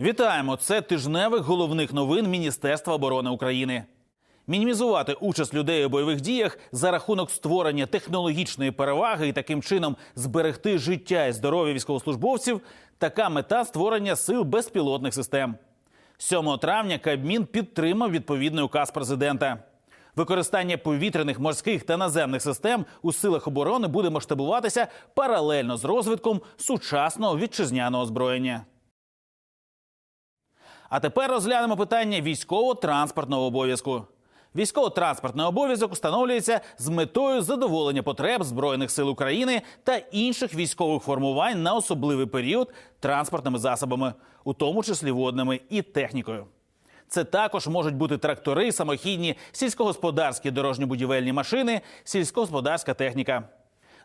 Вітаємо! Це тижневих головних новин Міністерства оборони України. Мінімізувати участь людей у бойових діях за рахунок створення технологічної переваги і таким чином зберегти життя і здоров'я військовослужбовців така мета створення сил безпілотних систем. 7 травня Кабмін підтримав відповідний указ президента. Використання повітряних, морських та наземних систем у силах оборони буде масштабуватися паралельно з розвитком сучасного вітчизняного озброєння. А тепер розглянемо питання військово-транспортного обов'язку. Військово-транспортний обов'язок встановлюється з метою задоволення потреб Збройних сил України та інших військових формувань на особливий період транспортними засобами, у тому числі водними і технікою. Це також можуть бути трактори, самохідні, сільськогосподарські дорожньо-будівельні машини, сільськогосподарська техніка.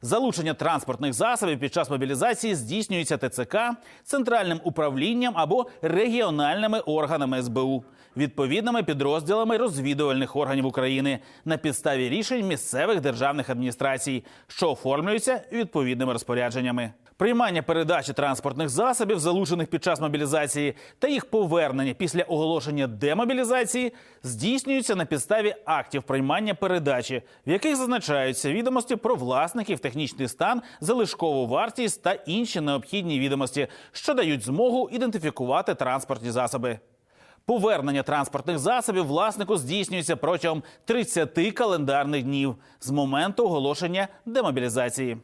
Залучення транспортних засобів під час мобілізації здійснюється ТЦК, центральним управлінням або регіональними органами СБУ, відповідними підрозділами розвідувальних органів України на підставі рішень місцевих державних адміністрацій, що оформлюються відповідними розпорядженнями. Приймання передачі транспортних засобів, залучених під час мобілізації, та їх повернення після оголошення демобілізації здійснюються на підставі актів приймання передачі, в яких зазначаються відомості про власників, технічний стан, залишкову вартість та інші необхідні відомості, що дають змогу ідентифікувати транспортні засоби. Повернення транспортних засобів власнику здійснюється протягом 30 календарних днів з моменту оголошення демобілізації.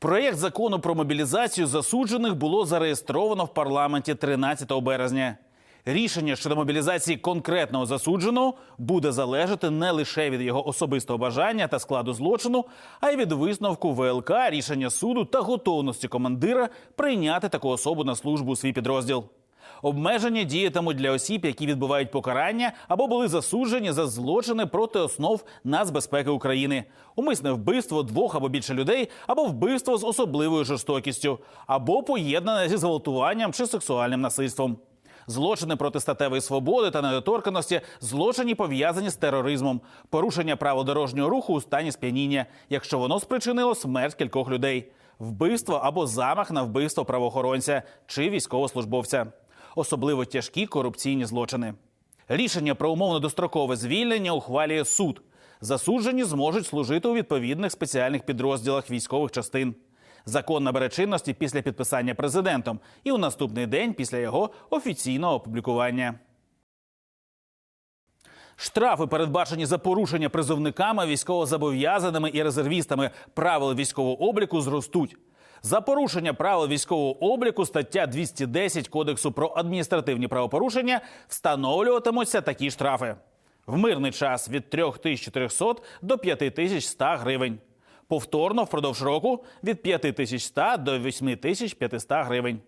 Проєкт закону про мобілізацію засуджених було зареєстровано в парламенті 13 березня. Рішення щодо мобілізації конкретного засудженого буде залежати не лише від його особистого бажання та складу злочину, а й від висновку ВЛК, рішення суду та готовності командира прийняти таку особу на службу у свій підрозділ. Обмеження діятимуть для осіб, які відбувають покарання або були засуджені за злочини проти основ нацбезпеки України, умисне вбивство двох або більше людей, або вбивство з особливою жорстокістю, або поєднане зі зґвалтуванням чи сексуальним насильством. Злочини проти статевої свободи та недоторканості, злочині пов'язані з тероризмом, порушення правил дорожнього руху у стані сп'яніння, якщо воно спричинило смерть кількох людей, вбивство або замах на вбивство правоохоронця чи військовослужбовця особливо тяжкі корупційні злочини. Рішення про умовно дострокове звільнення ухвалює суд. Засуджені зможуть служити у відповідних спеціальних підрозділах військових частин. Закон набере чинності після підписання президентом і у наступний день після його офіційного опублікування. Штрафи, передбачені за порушення призовниками, військовозобов'язаними і резервістами правил військового обліку, зростуть. За порушення правил військового обліку стаття 210 Кодексу про адміністративні правопорушення встановлюватимуться такі штрафи. В мирний час від 3400 до 5100 гривень. Повторно впродовж року від 5100 до 8500 гривень.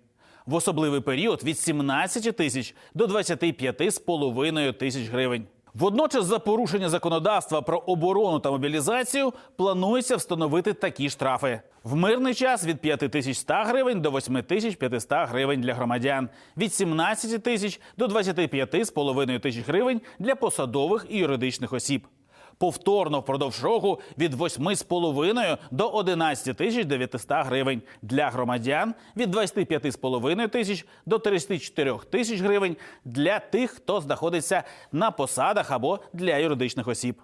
В особливий період від 17 тисяч до 25,5 тисяч гривень. Водночас, за порушення законодавства про оборону та мобілізацію планується встановити такі штрафи: в мирний час від 5100 гривень до 8500 гривень для громадян, від 17 тисяч до 25,5 тисяч гривень для посадових і юридичних осіб. Повторно впродовж року від 8,5 до 11 тисяч 900 гривень для громадян, від 25,5 тисяч до 34 тисяч гривень для тих, хто знаходиться на посадах або для юридичних осіб.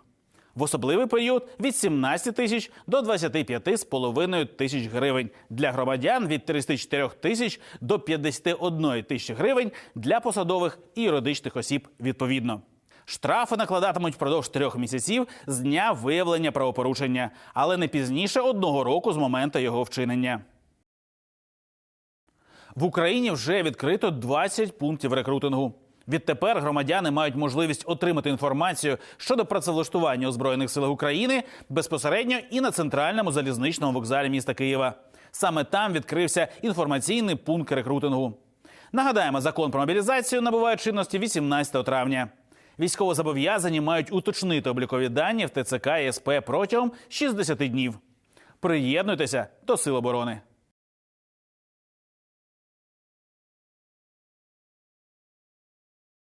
В особливий період від 17 тисяч до 25,5 тисяч гривень для громадян, від 34 тисяч до 51 тисячі гривень для посадових і юридичних осіб відповідно. Штрафи накладатимуть впродовж трьох місяців з дня виявлення правопорушення, але не пізніше одного року з моменту його вчинення. В Україні вже відкрито 20 пунктів рекрутингу. Відтепер громадяни мають можливість отримати інформацію щодо працевлаштування у збройних силах України безпосередньо і на центральному залізничному вокзалі міста Києва. Саме там відкрився інформаційний пункт рекрутингу. Нагадаємо, закон про мобілізацію набуває чинності 18 травня. Військовозобов'язані мають уточнити облікові дані в ТЦК і СП протягом 60 днів. Приєднуйтеся до Сил оборони.